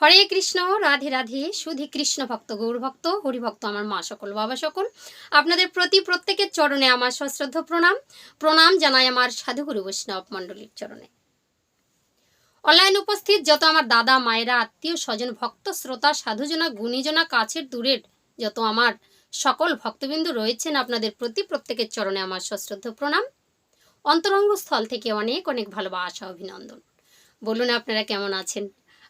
হরে কৃষ্ণ, রাধে রাধে সুধি কৃষ্ণ ভক্ত, গৌর ভক্ত, হরিভক্ত আমার মা সকল, বাবা সকল। আপনাদের প্রতি প্রত্যেকের চরণে আমার সশ্রদ্ধ প্রণাম। প্রণাম জানাই আমার সাধুগুরু বৈষ্ণব মণ্ডলীর চরণে। অনলাইন উপস্থিত যত আমার দাদা, মায়েরা, আত্মীয়, স্বজন, ভক্ত, শ্রোতা, সাধুজনা, গুণীজনা, কাছের, দূরের যত আমার সকল ভক্তবিন্দু রয়েছেন, আপনাদের প্রতি প্রত্যেকের চরণে আমার সশ্রদ্ধ প্রণাম। অন্তরঙ্গ স্থল থেকে অনেক অনেক ভালোবাসা, অভিনন্দন। বলুন আপনারা কেমন আছেন?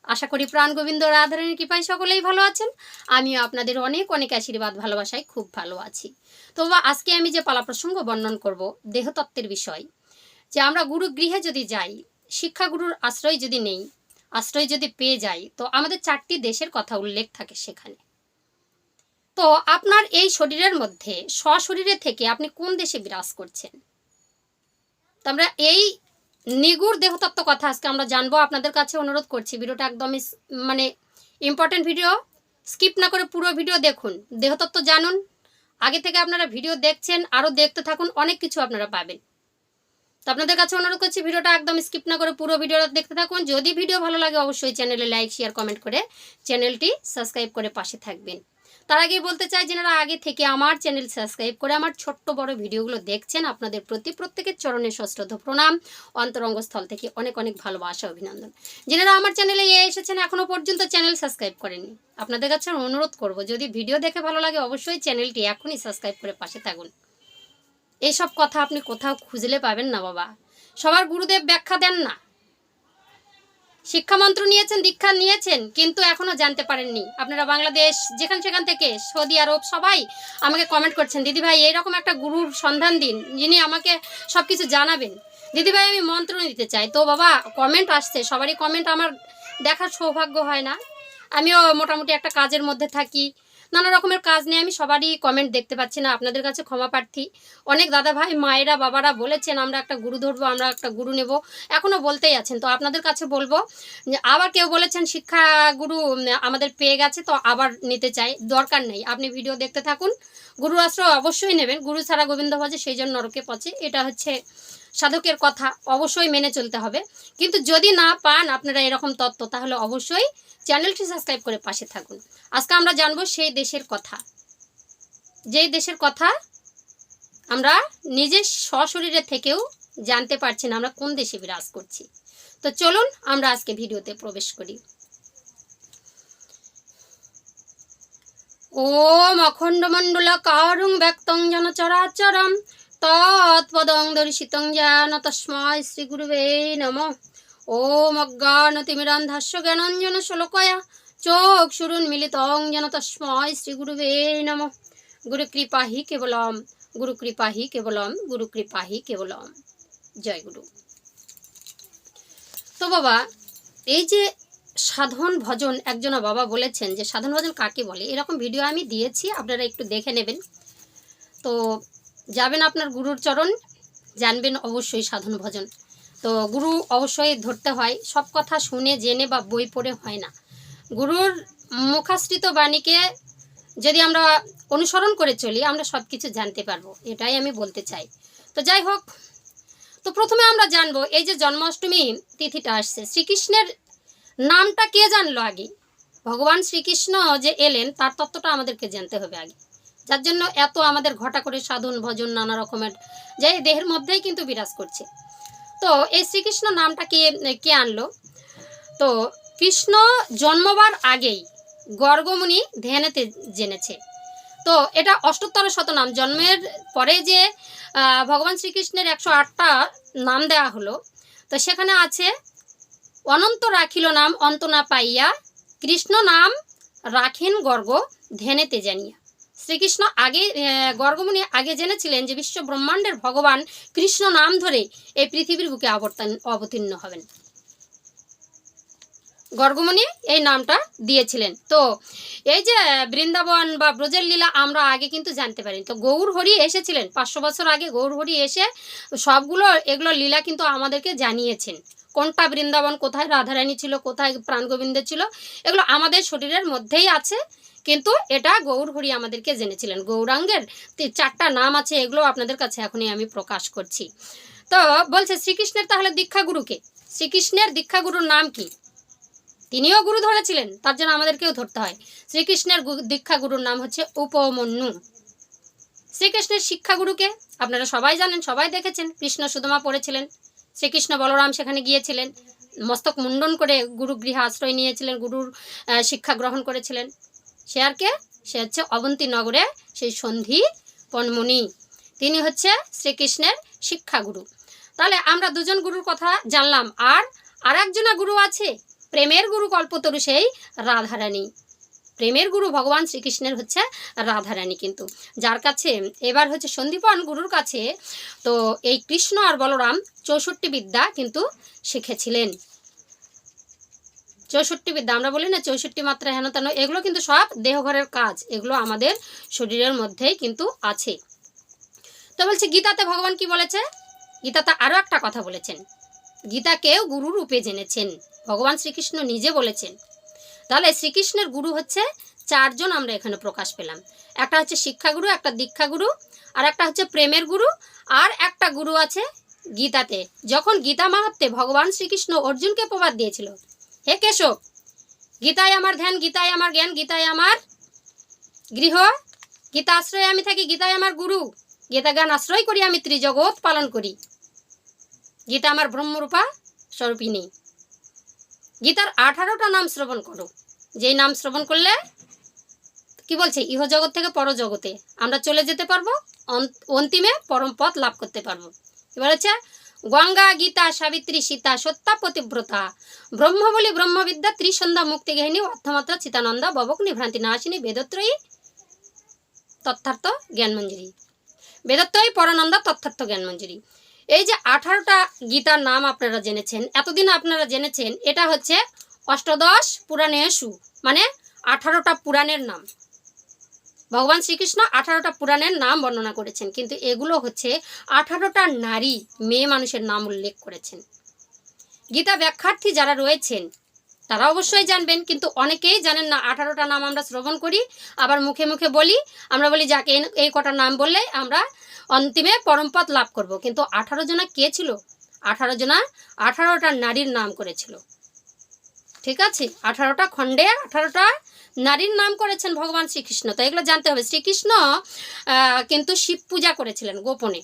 আশা করি প্রাণ গোবিন্দ রাধারণীর কৃপায় সকলেই ভালো আছেন। আমিও আপনাদের অনেক অনেক আশীর্বাদ, ভালোবাসায় খুব ভালো আছি। তো আজকে আমি যে পালা প্রসঙ্গ বর্ণন করব, দেহতত্ত্বের বিষয়, যে আমরা গুরু গৃহে যদি যাই, শিক্ষাগুরুর আশ্রয় যদি নেই, আশ্রয় যদি পেয়ে যাই, তো আমাদের চারটি দেশের কথা উল্লেখ থাকে সেখানে। তো আপনার এই শরীরের মধ্যে স্বশরীরে থেকে আপনি কোন দেশে বিরাজ করছেন? তো আমরা এই নিগুড় দেহতত্ত্ব কথা আজকে আমরা জানব। আপনাদের কাছে অনুরোধ করছি, ভিডিওটা একদমই মানে ইম্পর্টেন্ট ভিডিও স্কিপ না করে পুরো ভিডিও দেখুন। দেহতত্ত্ব জানুন। আগে থেকে আপনারা ভিডিও দেখছেন আরও দেখতে থাকুন, অনেক কিছু আপনারা পাবেন। তো আপনাদের কাছে অনুরোধ করছি, ভিডিওটা একদম স্কিপ না করে পুরো ভিডিওটা দেখতে থাকুন। যদি ভিডিও ভালো লাগে, অবশ্যই চ্যানেলে লাইক শেয়ার কমেন্ট করে চ্যানেলটি সাবস্ক্রাইব করে পাশে থাকবেন। তার আগেই বলতে চাই যেনারা আগে থেকে আমার চ্যানেল সাবস্ক্রাইব করে আমার ছোট্ট বড় ভিডিওগুলো দেখছেন, আপনাদের প্রতি প্রত্যেকের চরণে সশ্রদ্ধ প্রণাম। অন্তরঙ্গস্থল থেকে অনেক অনেক ভালোবাসা, অভিনন্দন। যেনারা আমার চ্যানেলে এসেছেন এখনও পর্যন্ত চ্যানেল সাবস্ক্রাইব করেননি। আপনাদের কাছে অনুরোধ করব, যদি ভিডিও দেখে ভালো লাগে অবশ্যই চ্যানেলটি এখনই সাবস্ক্রাইব করে পাশে থাকুন। এইসব কথা আপনি কোথাও খুঁজলে পাবেন না বাবা। সবার গুরুদেব ব্যাখ্যা দেন না। শিক্ষামন্ত্র নিয়েছেন, দীক্ষা নিয়েছেন, কিন্তু এখনও জানতে পারেননি। আপনারা বাংলাদেশ, যেখান সেখান থেকে, সৌদি আরব, সবাই আমাকে কমেন্ট করছেন দিদি ভাই এইরকম একটা গুরুর সন্ধান দিন, যিনি আমাকে সব কিছু জানাবেন। দিদি ভাই আমি মন্ত্র নিতে চাই। তো বাবা কমেন্ট আসছে, সবারই কমেন্ট আমার দেখার সৌভাগ্য হয় না। আমিও মোটামুটি একটা কাজের মধ্যে থাকি। নানা রকমের কাজ নিয়ে আমি সবারই কমেন্ট দেখতে পাচ্ছি না, আপনাদের কাছে ক্ষমা প্রার্থী। অনেক দাদা ভাই মায়েরা, বাবারা বলেছেন, আমরা একটা গুরু ধরবো, আমরা একটা গুরু নেব। এখনও বলতেই আছেন। তো আপনাদের কাছে বলব আবার কেউ বলেছেন, শিক্ষা গুরু আমাদের পেয়ে গেছে, তো আবার নিতে চাই। দরকার নেই। আপনি ভিডিও দেখতে থাকুন। গুরু আশ্রয় অবশ্যই নেবেন। গুরু ছাড়া গোবিন্দ ভজে সেই জন্য নরকে পচে। এটা হচ্ছে সাধকের কথা অবশ্যই মেনে চলতে হবে। কিন্তু যদি না পান আপনারা এরকম তত্ত্ব, তাহলে অবশ্যই চ্যানেলটি সাবস্ক্রাইব করে পাশে থাকুন। আজকে আমরা জানব সেই দেশের কথা। যেই দেশের কথা আমরা নিজের সশরীরে থেকেও জানতে পারছি না আমরা কোন দেশে বিরাজ করছি। তো চলুন আমরা আজকে ভিডিওতে প্রবেশ করি। ওম অখণ্ডমণ্ডল কারুং ব্যক্তং জন চরাচরম তৎপদং দর্শিতং জ্ঞান তস্ময় শ্রী গুরুবে নম ওম অজ্ঞানতিমিরান্ধাস্য জ্ঞানঞ্জন শ্লোকয়া চোখ শুরুন মিলিতং যেন তস্ময় শ্রী গুরুবে নম গুরু কৃপা হি কেবলম গুরু কৃপা হি কেবলম গুরু কৃপা হি কেবলম জয় গুরু তো বাবা, এই যে সাধন ভজন, একজনা বাবা বলেছেন যে সাধন ভজন কাকে বলে? এরকম ভিডিও আমি দিয়েছি, আপনারা একটু দেখে নেবেন। তো যাবেন আপনার গুরুর চরণ, জানবেন অবশ্যই সাধন ভজন। তো গুরু অবশ্যই ধরতে হয়, সব কথা শুনে, জেনে বা বই পড়ে হয় না। গুরুর মুখাশ্রিত বাণীকে যদি আমরা অনুসরণ করে চলি, আমরা সব কিছু জানতে পারব, এটাই আমি বলতে চাই। তো যাই হোক, তো প্রথমে আমরা জানব, এই যে জন্মাষ্টমী তিথিটা আসছে, শ্রীকৃষ্ণের নামটা কে জানলো আগে? ভগবান শ্রীকৃষ্ণ যে এলেন, তার তত্ত্বটা আমাদেরকে জানতে হবে আগে। যার জন্য এত আমাদের ঘটা করে সাধন, ভজন, নানা রকমের যে এই দেহের মধ্যেই কিন্তু বিরাজ করছে। তো এই শ্রীকৃষ্ণ নামটা কে কে আনলো? তো কৃষ্ণ জন্মবার আগেই গর্গমুনি ধ্যানেতে জেনেছে। তো এটা অষ্টোত্তর শতনাম জন্মের পরে যে ভগবান শ্রীকৃষ্ণের একশো আটটা নাম দেওয়া হলো, তো সেখানে আছে অনন্ত রাখিল নাম অন্ত না পাইয়া, কৃষ্ণ নাম রাখেন গর্গ ধ্যানেতে জানিয়া। শ্রীকৃষ্ণ আগে গর্গমুনি আগে জেনেছিলেন যে বিশ্ব ব্রহ্মাণ্ডের ভগবান কৃষ্ণ নাম ধরে এই পৃথিবীর বুকে অবতান অবতীর্ণ হবেন। গর্গমণি এই নামটা দিয়েছিলেন। তো এই যে বৃন্দাবন বা ব্রজের লীলা আমরা আগে কিন্তু জানতে পারি তো গৌর হরি এসেছিলেন, পাঁচশো বছর আগে গৌর হরি এসে সবগুলো, এগুলো লীলা কিন্তু আমাদেরকে জানিয়েছেন। কোনটা বৃন্দাবন, কোথায় রাধারানী ছিল, কোথায় প্রাণগোবিন্দ ছিল, এগুলো আমাদের শরীরের মধ্যেই আছে। কিন্তু এটা গৌর হরি আমাদেরকে জেনেছিলেন। গৌরাঙ্গের চারটা নাম আছে, এগুলো আপনাদের কাছে এখনই আমি প্রকাশ করছি। তো বলছে, শ্রীকৃষ্ণের তাহলে দীক্ষাগুরুকে শ্রীকৃষ্ণের দীক্ষাগুরুর নাম কি? তিনিও গুরু ধরেছিলেন, তার জন্য আমাদেরকেও ধরতে হয়। শ্রীকৃষ্ণের গু- দীক্ষা গুরুর নাম হচ্ছে উপমন্যু। শ্রীকৃষ্ণের শিক্ষাগুরুকে আপনারা সবাই জানেন, সবাই দেখেছেন, কৃষ্ণ সুদমা পড়েছিলেন। শ্রীকৃষ্ণ বলরাম সেখানে গিয়েছিলেন। মস্তক মুন্ডন করে গুরু গৃহে আশ্রয় নিয়েছিলেন, গুরুর শিক্ষা গ্রহণ করেছিলেন। সে আর কে? সে হচ্ছে অবন্তী নগরে সেই সন্ধি পণমণি তিনি হচ্ছে শ্রীকৃষ্ণের শিক্ষাগুরু তাহলে আমরা দুজন গুরুর কথা জানলাম। আর আর একজনা গুরু আছে, প্রেমের গুরু কল্পতরু সেই রাধারানী। প্রেমের গুরু ভগবান শ্রীকৃষ্ণের হচ্ছে রাধারানী কিন্তু। যার কাছে, এবার হচ্ছে সন্দীপন গুরুর কাছে, তো এই কৃষ্ণ আর বলরাম চৌষট্টি বিদ্যা কিন্তু শিখেছিলেন। চৌষট্টি বিদ্যা, আমরা বলি না চৌষট্টি মাত্রা হেন তেন, এগুলো কিন্তু সব দেহঘরের কাজ, এগুলো আমাদের শরীরের মধ্যেই কিন্তু আছে। তো বলছে, গীতাতে ভগবান কি বলেছে? গীতাতে আরও একটা কথা বলেছেন। গীতাকেও গুরু রূপে জেনেছেন। ভগবান শ্রীকৃষ্ণ নিজে বলেছেন। তাহলে শ্রীকৃষ্ণের গুরু হচ্ছে চারজন আমরা এখানে প্রকাশ পেলাম। একটা হচ্ছে শিক্ষাগুরু, একটা দীক্ষাগুরু, আর একটা হচ্ছে প্রেমের গুরু, আর একটা গুরু আছে গীতাতে। যখন গীতা মাহাত্মে ভগবান শ্রীকৃষ্ণ অর্জুনকে প্রবাদ দিয়েছিল, হে কেশব গীতায় আমার ধ্যান গীতায় আমার জ্ঞান গীতায় আমার গৃহ গীতা আশ্রয়ে আমি থাকি গীতায় আমার গুরু, গীতা জ্ঞান আশ্রয় করি, আমি ত্রিজগৎ পালন করি। গীতা আমার ব্রহ্মরূপা স্বরূপিনী গীতার আঠারোটা নাম শ্রবণ করো। যেই নাম শ্রবণ করলে কি বলছে? ইহজগৎ থেকে পরজগতে। আমরা চলে যেতে পারব অন্তিমে পরম পথ লাভ করতে পারব। এবার হচ্ছে, গঙ্গা, গীতা, সাবিত্রী, সীতা সত্যা পতিব্রতা ব্রহ্ম বলি ব্রহ্মবিদ্যা, ত্রিসন্ধ্যা, মুক্তি গেহিনী অর্থমাত্রা, চিতানন্দা, ববক, নিভ্রান্তি, নাশিনী, বেদত্রয়ী তথার্থ জ্ঞানমঞ্জুরি। বেদত্রয়ী, পরানন্দা তথার্থ জ্ঞানমঞ্জুরি। এই যে আঠারোটা গীতার নাম আপনারা জেনেছেন, এতদিন আপনারা জেনেছেন, এটা হচ্ছে অষ্টাদশ পুরাণেশু মানে আঠারোটা পুরাণের নাম। ভগবান শ্রীকৃষ্ণ আঠারোটা পুরাণের নাম বর্ণনা করেছেন, কিন্তু এগুলো হচ্ছে আঠারোটা নারী মেয়ে মানুষের নাম উল্লেখ করেছেন। গীতা ব্যাখ্যার্থী যারা রয়েছেন, তারা অবশ্যই জানবেন, কিন্তু অনেকেই জানেন না আঠারোটা নাম আমরা শ্রবণ করি, আবার মুখে মুখে বলি, আমরা বলি যাকে এই কটা নাম বললে আমরা অন্তিমে পরমপদ লাভ করব। কিন্তু আঠারো জনা কে ছিল? আঠারো জনা আঠারোটা নারীর নাম করেছিল। ঠিক আছে? আঠারোটা খণ্ডে আঠারোটা নারীর নাম করেছেন ভগবান শ্রীকৃষ্ণ। তো এগুলো জানতে হবে। শ্রীকৃষ্ণ কিন্তু শিব পূজা করেছিলেন গোপনে।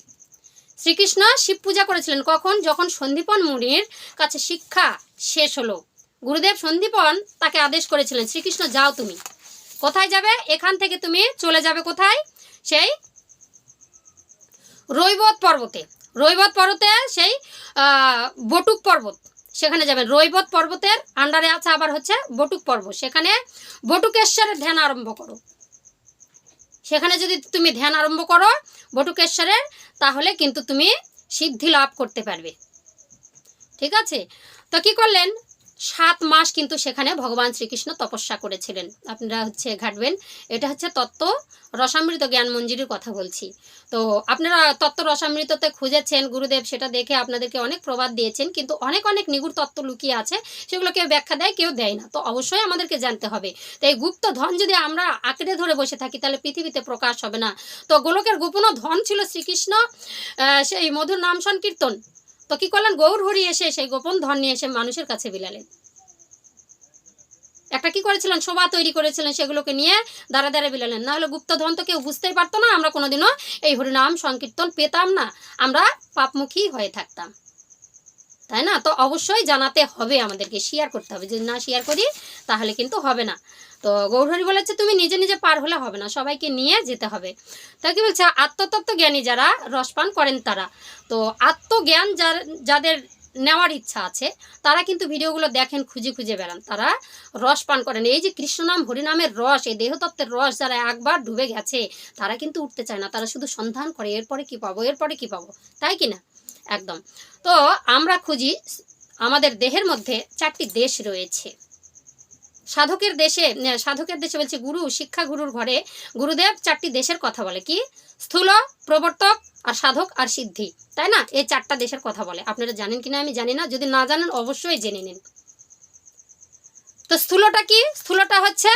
শ্রীকৃষ্ণ শিব পূজা করেছিলেন কখন? যখন সন্দীপন মুনির কাছে শিক্ষা শেষ হলো। গুরুদেব সন্দীপন তাকে আদেশ করেছিলেন, শ্রীকৃষ্ণ, যাও তুমি। কোথায় যাবে? এখান থেকে তুমি চলে যাবে কোথায়? সেই রৈবত পর্বতে। রৈবত পর্বতে সেই বটুক পর্বত। সেখানে যাবেন। রৈবত পর্বতের আন্ডারে আছে আবার হচ্ছে বটুক পর্বত। সেখানে বটুকেশ্বরের ধ্যান আরম্ভ করো। সেখানে যদি তুমি ধ্যান আরম্ভ করো বটুকেশ্বরের, তাহলে কিন্তু তুমি সিদ্ধি লাভ করতে পারবে। ঠিক আছে? তো কি করলেন? সাত মাস কিন্তু সেখানে ভগবান শ্রীকৃষ্ণ তপস্যা করেছিলেন। আপনারা হচ্ছে ঘাটবেন। এটা হচ্ছে তত্ত্ব রসামৃত জ্ঞান মঞ্জুরির কথা বলছি। তো আপনারা তত্ত্ব রসামৃততে খুঁজেছেন, গুরুদেব সেটা দেখে আপনাদেরকে অনেক প্রবাদ দিয়েছেন, কিন্তু অনেক অনেক নিগুড় তত্ত্ব লুকিয়ে আছে, সেগুলো কেউ ব্যাখ্যা দেয়, কেউ দেয় না। তো অবশ্যই আমাদেরকে জানতে হবে। তো এই গুপ্ত ধন যদি আমরা আঁকড়ে ধরে বসে থাকি, তাহলে পৃথিবীতে প্রকাশ হবে না। তো গোলকের গোপন ধন ছিল শ্রীকৃষ্ণ সেই মধুর নাম সংকীর্তন। তো কি করলেন? গৌর হরি এসে সেই গোপন ধন নিয়ে এসে মানুষের কাছে বিলালেন। একটা কি করেছিলেন? শোভা তৈরি করেছিলেন সেগুলোকে নিয়ে দাঁড়া দাঁড়া বিলালেন। না হলে গুপ্তধন তো কেউ বুঝতেই পারতো না, আমরা কোনোদিনও এই হরিনাম সংকীর্তন পেতাম না। আমরা পাপমুখী হয়ে থাকতাম। তাই না? তো অবশ্যই জানাতে হবে আমাদেরকে শেয়ার করতে হবে। যদি না শেয়ার করি, তাহলে কিন্তু হবে না। তো গৌরহরি বলেছে, তুমি নিজে নিজে পার হলে হবে না, সবাইকে নিয়ে যেতে হবে। তা কি বলছে? আত্মতত্ত্ব জ্ঞানী যারা রসপান করেন তারা। তো আত্মজ্ঞান যার, যাদের নেওয়ার ইচ্ছা আছে, তারা কিন্তু ভিডিওগুলো দেখেন, খুঁজে খুঁজে বেড়ান। তারা রস পান করেন। এই যে কৃষ্ণনাম হরিনামের রস, এই দেহতত্ত্বের রস যারা একবার ডুবে গেছে, তারা কিন্তু উঠতে চায় না। তারা শুধু সন্ধান করে, এরপরে কি পাবো? এরপরে কি পাবো? তাই কি না? একদম। তো আমরা খুঁজি আমাদের দেহের মধ্যে চারটি দেশ রয়েছে। সাধকের দেশে সাধকের দেশে বলছে গুরু, শিক্ষা গুরুর ঘরে গুরুদেব চারটি দেশের কথা বলে। কি? স্থূল, প্রবর্তক আর সাধক আর সিদ্ধি। তাই না? এই চারটা দেশের কথা বলে। আপনারা জানেন কিনা আমি জানি না। যদি না জানেন, অবশ্যই জেনে নিন। তো স্থূলটা কি? স্থূলটা হচ্ছে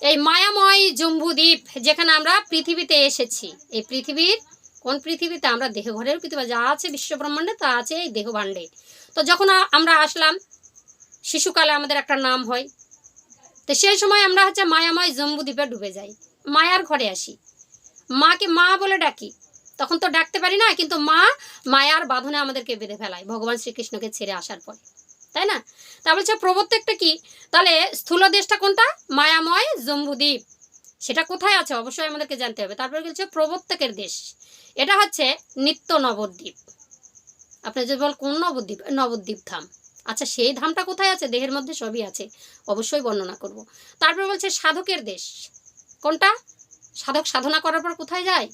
এই মায়াময় জম্বুদ্বীপ, যেখানে আমরা পৃথিবীতে এসেছি। এই পৃথিবীর কোন পৃথিবীতে আমরা দেহঘরের পৃথিবী যা আছে বিশ্বব্রহ্মাণ্ডে তা আছে এই দেহভাণ্ডে। তো যখন আমরা আসলাম, শিশুকালে আমাদের একটা নাম হয়। তো সেই সময় আমরা হচ্ছে মায়াময় জম্বুদ্বীপে ডুবে যাই। মায়ার ঘরে আসি। মাকে মা বলে ডাকি। তখন তো ডাকতে পারি না, কিন্তু মা মায়ার বাঁধনে আমাদেরকে বেঁধে ফেলায়। ভগবান শ্রীকৃষ্ণকে ছেড়ে আসার পরে। তাই না? তা বলছে, প্রবর্তকটা কি? তাহলে স্থূল দেশটা কোনটা? মায়াময় জম্বুদ্বীপ। সেটা কোথায় আছে অবশ্যই আমাদেরকে জানতে হবে। তারপরে বলছে প্রবর্তকের দেশ। এটা হচ্ছে নিত্য নবদ্বীপ। আপনি যদি বল কোন নবদ্বীপ নবদ্বীপ ধাম? আচ্ছা সেই ধামটা কোথায় আছে? দেহের মধ্যে সবই আছে। অবশ্যই বর্ণনা করব। তারপর বলছে সাধকের দেশ। কোনটা? সাধক সাধনা করার পর কোথায় যায়?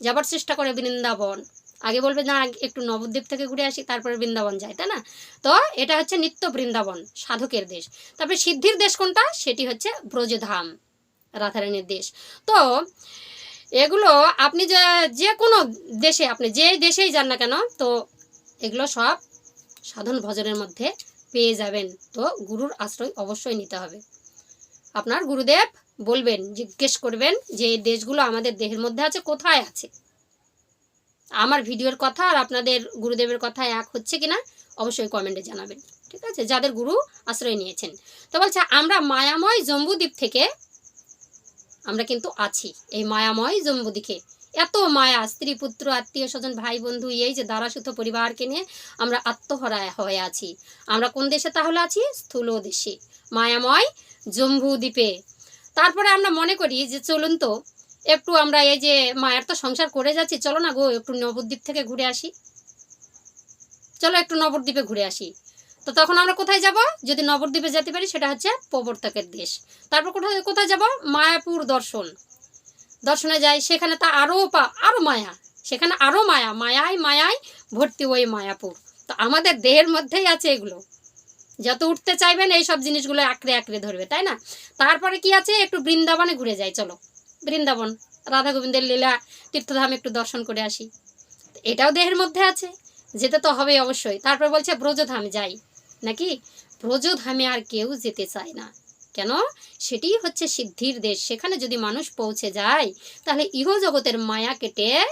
যাবার চেষ্টা করে বৃন্দাবন। আগে বলবে, না একটু নবদ্বীপ থেকে ঘুরে আসি, তারপরে বৃন্দাবন যায়। তাই না? তো এটা হচ্ছে নিত্য বৃন্দাবন, সাধকের দেশ। তারপরে সিদ্ধির দেশ কোনটা? সেটি হচ্ছে ব্রজধাম। রাধারানীর দেশ তো, এগুলো আপনি যে যে কোনো দেশে, আপনি যে দেশেই যান না কেন, তো এগুলো সব সাধন ভজনের মধ্যে পেয়ে যাবেন। তো গুরুর আশ্রয় অবশ্যই নিতে হবে। আপনার গুরুদেব বলবেন, জিজ্ঞেস করবেন যে, এই দেশগুলো আমাদের দেহের মধ্যে আছে, কোথায় আছে? আমার ভিডিওর কথা আর আপনাদের গুরুদেবের কথা এক হচ্ছে কিনা, অবশ্যই কমেন্টে জানাবেন। ঠিক আছে? যাদের গুরু আশ্রয় নিয়েছেন। তো বলছে, আমরা মায়াময় জম্বুদ্বীপ থেকে আমরা কিন্তু আছি। এই মায়াময় জম্বুদ্বীপে এত মায়া, স্ত্রী, পুত্র, আত্মীয় স্বজন, ভাই, বন্ধু, এই যে দারাসুত পরিবারকে নিয়ে আমরা আত্মহরা হয়ে আছি। আমরা কোন দেশে তাহলে আছি? স্থূল দেশে। মায়াময় জম্বু দ্বীপে তারপরে আমরা মনে করি যে চলুন তো, একটু আমরা এই যে মায়ের তো সংসার করে যাচ্ছি, চলো না গো, একটু নবদ্বীপ থেকে ঘুরে আসি। চলো একটু নবদ্বীপে ঘুরে আসি। তো তখন আমরা কোথায় যাব? যদি নবদ্বীপে যেতে পারি, সেটা হচ্ছে প্রবর্তকের দেশ। তারপর কোথায় কোথায় যাব? মায়াপুর দর্শন। দর্শনে যাই, সেখানে তা আরও পা আরও মায়া। সেখানে আরও মায়া মায়ায় মায়ায় ভর্তি ওই মায়াপুর। তো আমাদের দেহের মধ্যেই আছে এগুলো। যত উঠতে চাইবেন, এই সব জিনিসগুলো আঁকড়ে আঁকড়ে ধরবে, তাই না? তারপরে কি আছে? একটু বৃন্দাবনে ঘুরে যাই, চলো। বৃন্দাবন রাধা গোবিন্দের লীলা, তীর্থধাম একটু দর্শন করে আসি। এটাও দেহের মধ্যে আছে। যেতে তো হবে অবশ্যই। তারপর বলছে ব্রজধাম যাই। নাকি ব্রজধামে আর কেউ যেতে চায় না? কেন? সেটি হচ্ছে সিদ্ধির দেশ। সেখানে যদি মানুষ পৌঁছে যায়, তাহলে ইহ জগতের মায়া কেটে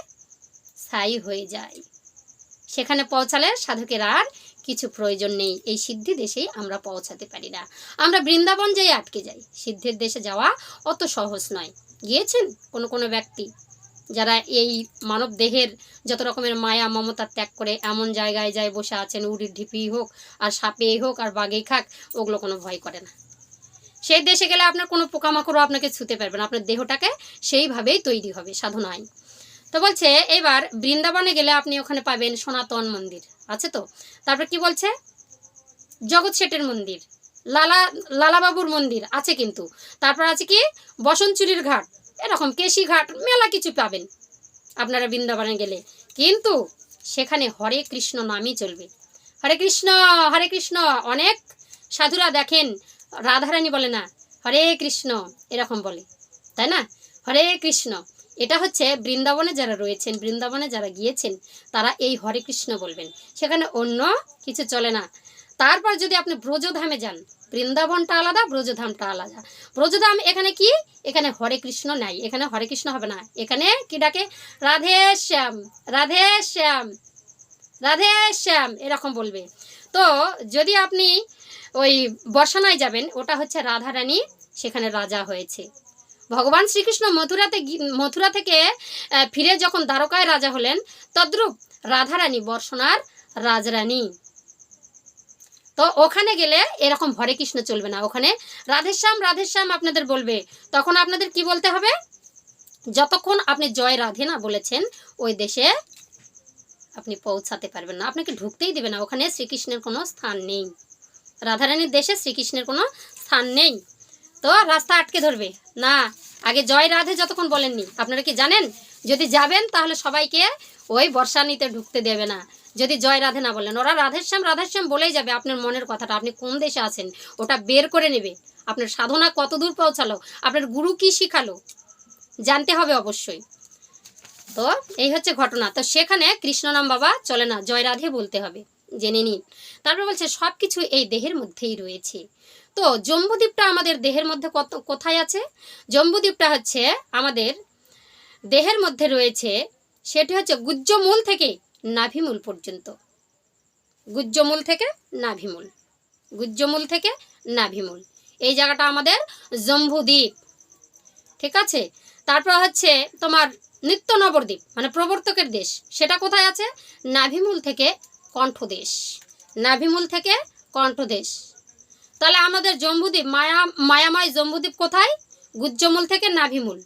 ছাই হয়ে যায়। সেখানে পৌঁছালে সাধকের আর কিছু প্রয়োজন নেই। এই সিদ্ধি দেশেই আমরা পৌঁছাতে পারি না। আমরা বৃন্দাবন যাই আটকে যাই। সিদ্ধির দেশে যাওয়া অত সহজ নয়। গিয়েছেন কোনো কোনো ব্যক্তি? যারা এই মানব দেহের যত রকমের মায়া, মমতা ত্যাগ করে এমন জায়গায় যায়, বসে আছেন, উড়ির ঢিপি হোক, আর সাপেই হোক, আর বাঘেই খাক, ওগুলো কোনো ভয় করে না। সেই দেশে গেলে আপনার কোনো পোকামাকড়ও আপনাকে ছুতে পারবে না। আপনার দেহটাকে সেইভাবেই তৈরি হবে সাধনায় তো বলছে, এবার বৃন্দাবনে গেলে আপনি ওখানে পাবেন সনাতন মন্দির। আছে তো? তারপর কি বলছে? জগৎ শেঠের মন্দির। লালা, লালাবাবুর মন্দির আছে কিন্তু। তারপর আছে কি? বসনচুরির ঘাট। এরকম কেশি ঘাট মেলা কিছু পাবেন আপনারা বৃন্দাবনে গেলে। কিন্তু সেখানে হরে কৃষ্ণ নামই চলবে। হরে কৃষ্ণ হরে কৃষ্ণ, অনেক সাধুরা দেখেন, রাধারানী বলে না, হরে কৃষ্ণ এরকম বলে, তাই না? হরে কৃষ্ণ, এটা হচ্ছে বৃন্দাবনে যারা রয়েছেন, বৃন্দাবনে যারা গিয়েছেন, তারা এই হরে কৃষ্ণ বলবেন। সেখানে অন্য কিছু চলে না। তারপর যদি আপনি ব্রজধামে যান বৃন্দাবনটা আলাদা, ব্রজধামটা আলাদা। ব্রজধাম এখানে কি? এখানে হরে কৃষ্ণ নাই। এখানে হরে কৃষ্ণ হবে না। এখানে কি ডাকে? রাধে শ্যাম রাধে শ্যাম রাধে শ্যাম এরকম বলবে। তো যদি আপনি ওই বর্ষানায় যাবেন, ওটা হচ্ছে রাধারানী, সেখানে রাজা হয়েছে। ভগবান শ্রীকৃষ্ণ মথুরাতে মথুরা থেকে ফিরে যখন দ্বারকায় রাজা হলেন, তদ্রূপ রাধারানী বর্ষণার রাজরানী। তো ওখানে গেলে এরকম হরে কৃষ্ণ চলবে না। ওখানে রাধেশ্যাম রাধেশ্যাম আপনাদের বলবে, তখন আপনাদের কি বলতে হবে? যতক্ষণ আপনি জয় রাধে না বলেছেন, ওই দেশে আপনি পৌঁছাতে পারবেন না। আপনাকে ঢুকতেই দেবে না। ওখানে শ্রীকৃষ্ণের কোনো স্থান নেই। রাধারানীর দেশে শ্রীকৃষ্ণের কোনো স্থান নেই। তো রাস্তা আটকে ধরবে। না, আগে জয় রাধে যতক্ষণ বলেননি। আপনারা কি জানেন? যদি যাবেন তাহলে সবাইকে ওই বর্ষানিতে ঢুকতে দেবে না। যদি জয় রাধে না বলেন, ওরা রাধেশ্যাম রাধেশ্যাম বলেই যাবে আপনার মনের কথাটা, আপনি কোন দেশে আছেন? ওটা বের করে নেবে। আপনার সাধনা কত দূর পৌঁছালো? আপনার গুরু কি শিখালো? জানতে হবে অবশ্যই। তো এই হচ্ছে ঘটনা। তো সেখানে কৃষ্ণ নাম বাবা চলে না, জয় রাধে বলতে হবে, জেনে নিন। তারপর বলছে সব কিছু এই দেহের মধ্যেই রয়েছে। তো জম্বুদ্বীপটা আমাদের দেহের মধ্যে কত, কোথায় আছে? জম্বুদ্বীপটা হচ্ছে আমাদের দেহের মধ্যে রয়েছে, সেটি হচ্ছে গুজ্জমূল থেকে নাভিমূল পর্যন্ত। গুজ্জমূল থেকে নাভিমূল। গুজ্জমূল থেকে নাভিমূল। এই জায়গাটা আমাদের জম্বুদ্বীপ। ঠিক আছে? তারপর হচ্ছে তোমার নিত্য নবদ্বীপ মানে প্রবর্তকের দেশ। সেটা কোথায় আছে? নাভিমূল থেকে কণ্ঠদেশ। নাভিমূল থেকে কণ্ঠদেশ। তাহলে আমাদের জম্বুদ্বীপ, মায়া, মায়াময় জম্বুদ্বীপ কোথায়? গুজ্জমূল থেকে নাভিমূল।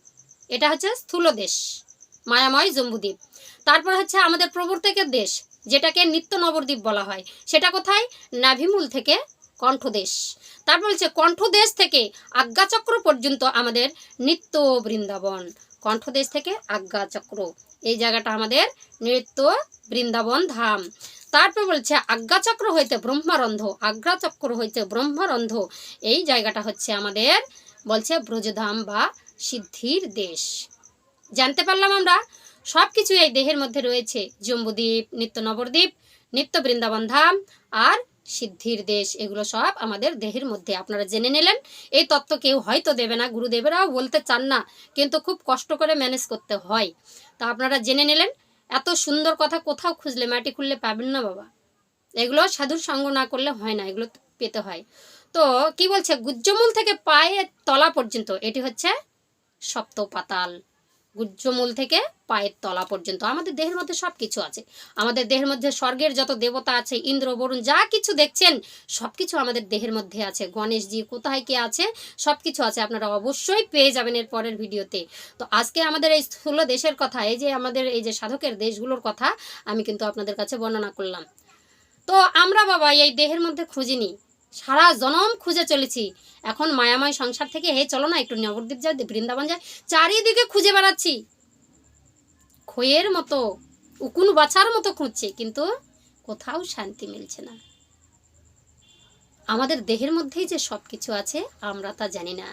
এটা হচ্ছে স্থূলদেশ। মায়াময় জম্বুদ্বীপ। তারপর হচ্ছে আমাদের প্রবর্তকের দেশ, যেটাকে নিত্য নবদ্বীপ বলা হয়। সেটা কোথায়? নাভিমূল থেকে কণ্ঠদেশ। তারপর হচ্ছে কণ্ঠদেশ থেকে আজ্ঞাচক্র পর্যন্ত আমাদের নিত্য বৃন্দাবন। কণ্ঠদেশ থেকে আজ্ঞাচক্র। এই জায়গাটা আমাদের নৃত্য বৃন্দাবন ধাম। তারপর বলছে আজ্ঞাচক্র হইতে ব্রহ্মারন্ধ, আজ্ঞাচক্র হইতে ব্রহ্মারন্ধ। এই জায়গাটা হচ্ছে আমাদের বলছে ব্রজধাম বা সিদ্ধির দেশ। জানতে পারলাম আমরা? সব কিছু এই দেহের মধ্যে রয়েছে। জম্বুদ্বীপ, নিত্য নবদ্বীপ, নিত্য বৃন্দাবন ধাম আর সিদ্ধির দেশ। এগুলো সব আমাদের দেহের মধ্যে। আপনারা জেনে নিলেন, এই তত্ত্ব কেউ হয়তো দেবে না, গুরুদেবেরাও বলতে চান না, কিন্তু খুব কষ্ট করে ম্যানেজ করতে হয়। তা আপনারা জেনে নিলেন, এত সুন্দর কথা কোথাও খুঁজলে, মাটি খুললে পাবেন না বাবা। এগুলো সাধুর সঙ্গ না করলে হয় না, এগুলো পেতে হয়। তো কি বলছে, গুজ্জমূল থেকে পায়ের তলা পর্যন্ত, এটি হচ্ছে সপ্ত পাতাল গুজ্জমূল থেকে পায়ের তলা পর্যন্ত। আমাদের দেহের মধ্যে সব কিছু আছে। আমাদের দেহের মধ্যে স্বর্গের যত দেবতা আছে, ইন্দ্র, বরুণ, যা কিছু দেখছেন সব কিছু আমাদের দেহের মধ্যে আছে। গণেশজি কোথায় কে আছে সব কিছু আছে। আপনারা অবশ্যই পেয়ে যাবেন এর পরের ভিডিওতে। তো আজকে আমাদের এই স্থূল দেশের কথা, এই যে আমাদের, এই যে সাধকের দেশগুলোর কথা, আমি কিন্তু আপনাদের কাছে বর্ণনা করলাম। তো আমরা বাবা এই দেহের মধ্যে খুঁজিনি। সারা জনম খুঁজে চলেছি। এখন মায়াময় সংসার থেকে হে, চলো না একটু নবদ্বীপ যায় বৃন্দাবন যায় চারিদিকে খুঁজে বেড়াচ্ছি। খইয়ের মতো, উকুন বাছার মতো খুঁজছে, কিন্তু কোথাও শান্তি মিলছে না। আমাদের দেহের মধ্যেই যে সব কিছু আছে, আমরা তা জানি না।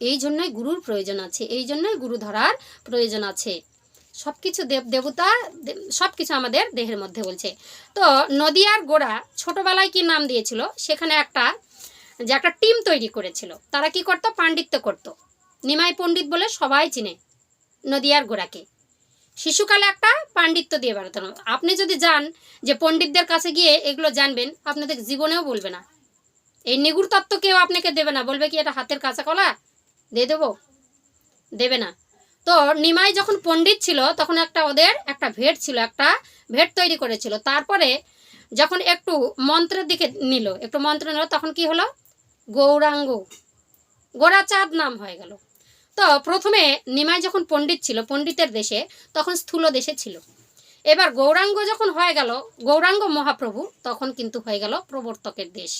এই জন্যই গুরুর প্রয়োজন আছে, এই জন্যই গুরু ধরার প্রয়োজন আছে। সব কিছু দেব, দেবতা সব কিছু আমাদের দেহের মধ্যে বলছে। তো নদিয়ার গোড়া ছোটবেলায় কি নাম দিয়েছিল? সেখানে একটা, যে একটা টিম তৈরি করেছিল। তারা কি করতো? পাণ্ডিত্য করতো। নিমাই পণ্ডিত বলে সবাই চিনে নদিয়ার গোড়াকে। শিশুকালে একটা পাণ্ডিত্য দিয়ে বেড়াতেন। আপনি যদি যান, যে পণ্ডিতদের কাছে গিয়ে এগুলো জানবেন আপনাদের জীবনেও বলবে না। এই নিগুড় তত্ত্ব কেউ আপনাকে দেবে না। বলবে কি, এটা হাতের কাঁচা কলা? দিয়ে দেবো। দেবে না। তো নিমাই যখন পণ্ডিত ছিল, তখন একটা ওদের একটা ভেট ছিল, একটা ভেট তৈরি করেছিল। তারপরে যখন একটু মন্ত্রের দিকে নিল, একটু মন্ত্র নিল, তখন কি হলো? গৌরাঙ্গ গোড়াচাঁদ নাম হয়ে গেল। তো প্রথমে নিমাই যখন পণ্ডিত ছিল, পণ্ডিতের দেশে, তখন স্থূল দেশে ছিল। এবার গৌরাঙ্গ যখন হয়ে গেল, গৌরাঙ্গ মহাপ্রভু, তখন কিন্তু হয়ে গেল প্রবর্তকের দেশ।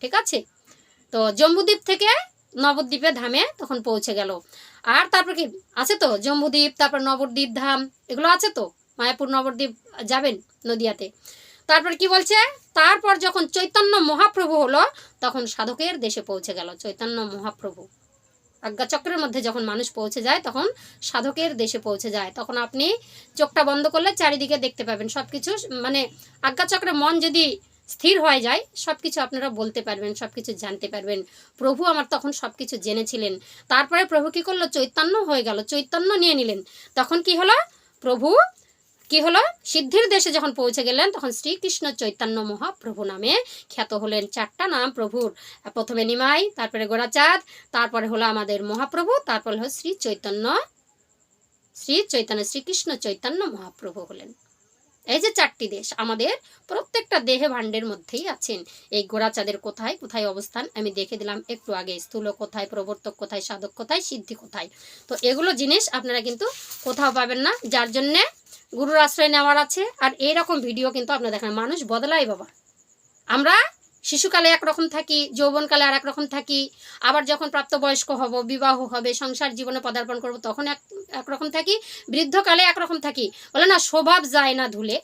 ঠিক আছে? তো জম্বুদ্বীপ থেকে নবদ্বীপে ধামে তখন পৌঁছে গেল। আর তারপর কি? আছে তো? জম্বুদ্বীপ, তারপর নবদ্বীপ ধাম, এগুলো আছে তো? মায়াপুর নবদ্বীপ যাবেন নদিয়াতে। তারপর কি বলছে? তারপর যখন চৈতন্য মহাপ্রভু হলো, তখন সাধকের দেশে পৌঁছে গেল চৈতন্য মহাপ্রভু। আজ্ঞাচক্রের মধ্যে যখন মানুষ পৌঁছে যায়, তখন সাধকের দেশে পৌঁছে যায়। তখন আপনি চোখটা বন্ধ করলে চারিদিকে দেখতে পাবেন সব কিছু মানে আজ্ঞাচক্রে মন যদি স্থির হয়ে যায় সব কিছু আপনারা বলতে পারবেন সব কিছু জানতে পারবেন। প্রভু আমার তখন সব কিছু জেনেছিলেন। তারপরে প্রভু কি করল? চৈতন্য হয়ে গেল, চৈতন্য নিয়ে নিলেন। তখন কি হলো? প্রভু কি হলো? সিদ্ধির দেশে যখন পৌঁছে গেলেন, তখন শ্রীকৃষ্ণ চৈতন্য মহাপ্রভু নামে খ্যাত হলেন। চারটা নাম প্রভুর। প্রথমে নিমাই, তারপরে গোড়াচাঁদ তারপরে হলো আমাদের মহাপ্রভু, তারপরে হলো শ্রী চৈতন্য। শ্রী চৈতন্য, শ্রীকৃষ্ণ চৈতন্য মহাপ্রভু হলেন। এই যে চারটি দেশ আমাদের প্রত্যেকটা দেহে ভাণ্ডের মধ্যেই আছেন। এই গোড়াচাঁদের কোথায় কোথায় অবস্থান, আমি দেখে দিলাম একটু আগে। স্থূল কোথায়, প্রবর্তক কোথায়, সাধক কোথায়, সিদ্ধি কোথায়। তো এগুলো জিনিস আপনারা কিন্তু কোথাও পাবেন না, যার জন্যে গুরুর আশ্রয় নেওয়ার আছে। আর এই রকম ভিডিও কিন্তু আপনারা দেখেন, মানুষ বদলায় বাবা। আমরা শিশুকালে একরকম থাকি, যৌবনকালে আর একরকম থাকি। আবার যখন প্রাপ্তবয়স্ক হব, বিবাহ হবে, সংসার জীবনে পদার্পণ করব, তখন এক একরকম থাকি, বৃদ্ধকালে একরকম থাকি। বলে না, স্বভাব যায় না ধুলে।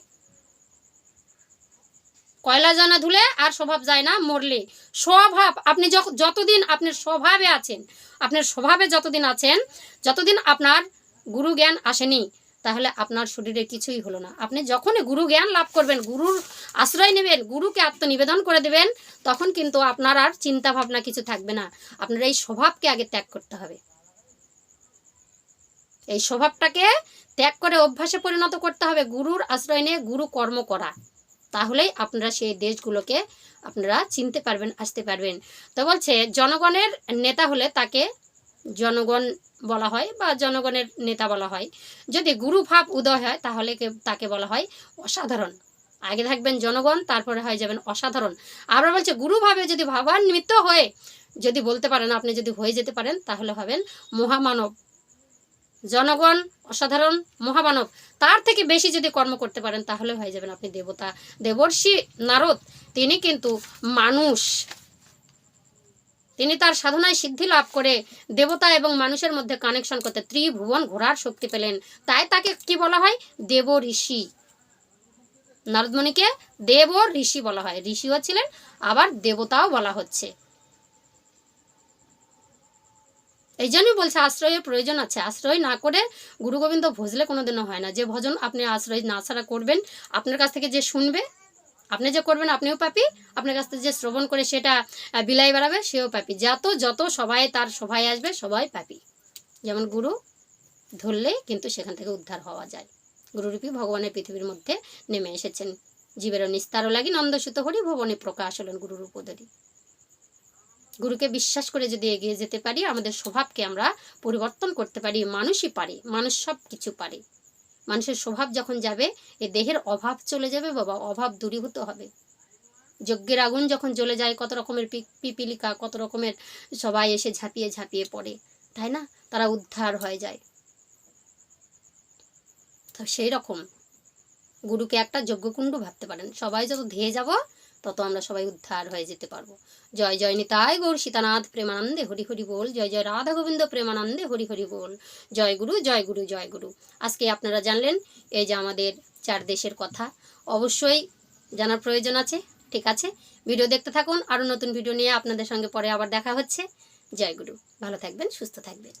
কয়লা জানা ধুলে আর স্বভাব যায় না মরলে। স্বভাব, আপনি যতদিন আপনার স্বভাবে আছেন, আপনার স্বভাবে যতদিন আছেন, যতদিন আপনার গুরু জ্ঞান আসেনি, তাহলে আপনার শরীরে কিছুই হলো না। আপনি যখনই গুরু জ্ঞান লাভ করবেন, গুরুর আশ্রয় নেবেন, গুরুকে আত্মনিবেদন করে দেবেন, তখন কিন্তু আপনার আর চিন্তা ভাবনা কিছু থাকবে না। আপনার এই স্বভাবকে আগে ত্যাগ করতে হবে। এই স্বভাবটাকে ত্যাগ করে অভ্যাসে পরিণত করতে হবে। গুরুর আশ্রয় নিয়ে গুরু কর্ম করা। তাহলেই আপনারা সেই দেশগুলোকে আপনারা চিনতে পারবেন, আসতে পারবেন। তো বলছে, জনগণের নেতা হলে তাকে জনগণ বলা হয় বা জনগণের নেতা বলা হয়। যদি গুরু ভাব উদয় হয়, তাহলে তাকে বলা হয় অসাধারণ। আগে থাকবেন জনগণ, তারপরে হয়ে যাবেন অসাধারণ। আবার বলছে গুরুভাবে যদি ভাবান্বিত হয়ে, যদি বলতে পারেন, আপনি যদি হয়ে যেতে পারেন, তাহলে হবেন মহামানব জনগণ, অসাধারণ, মহামানব, তার থেকে বেশি যদি কর্ম করতে পারেন, তাহলে হয়ে যাবেন আপনি দেবতা। দেবর্ষি নারদ, তিনি কিন্তু মানুষ। তিনি তার সাধনায় সিদ্ধি লাভ করে দেবতা এবং মানুষের মধ্যে কানেকশন করতে ত্রিভুবন ঘোরার শক্তি পেলেন। তাই তাকে কি বলা হয়? দেব ঋষি। নারদমণিকে দেব ঋষি বলা হয়। ঋষিও ছিলেন, আবার দেবতাও বলা হচ্ছে। এই জন্যই বলছে, আশ্রয়ের প্রয়োজন আছে। আশ্রয় না করে গুরু গোবিন্দ ভজলে কোনোদিনও হয় না। যে ভজন আপনি আশ্রয় না ছাড়া করবেন, আপনার কাছ থেকে যে শুনবে, আপনি যে করবেন আপনিও পাপি, আপনার কাছ থেকে যে শ্রবণ করে সেটা বিলাই বেড়াবে, সেও পাপি। যত যত সবাই তার সবাই আসবে, সবাই পাপি। যেমন গুরু ধরলে কিন্তু সেখান থেকে উদ্ধার হওয়া যায়। গুরুরূপী ভগবানের পৃথিবীর মধ্যে নেমে এসেছেন। জীবের নিস্তারও লাগি, নন্দসুত হরি, ভবনে প্রকাশ হলেন গুরুর উপদরি গুরুকে বিশ্বাস করে যদি এগিয়ে যেতে পারি, আমাদের স্বভাবকে আমরা পরিবর্তন করতে পারি, মানুষই পারে, মানুষ সব কিছু পারে। মানুষের স্বভাব যখন যাবে এই দেহের অভাব চলে যাবে বাবা অভাব দূরীভূত হবে। যজ্ঞের আগুন যখন জ্বলে যায়, কত রকমের পিপিলিকা, কত রকমের সবাই এসে ঝাঁপিয়ে ঝাঁপিয়ে পড়ে, তাই না? তারা উদ্ধার হয়ে যায়। তো সেই রকম গুরুকে একটা যজ্ঞকুণ্ড ভাবতে পারেন। সবাই যত ধেয়ে যাব তত আমরা সবাই উদ্ধার হয়ে যেতে পারব। জয় জয় নিতাই গৌর সীতানাথ প্রেমানন্দে, হরি হরি বল। জয় জয় রাধা গোবিন্দ প্রেমানন্দে, হরি হরি বল। জয় গুরু জয় গুরু জয় গুরু। আজকে আপনারা জানলেন, এই যে আমাদের চার দেশের কথা। অবশ্যই জানার প্রয়োজন আছে, ঠিক আছে? ভিডিও দেখতে থাকুন। আরও নতুন ভিডিও নিয়ে আপনাদের সঙ্গে পরে আবার দেখা হচ্ছে। জয় গুরু। ভালো থাকবেন, সুস্থ থাকবেন।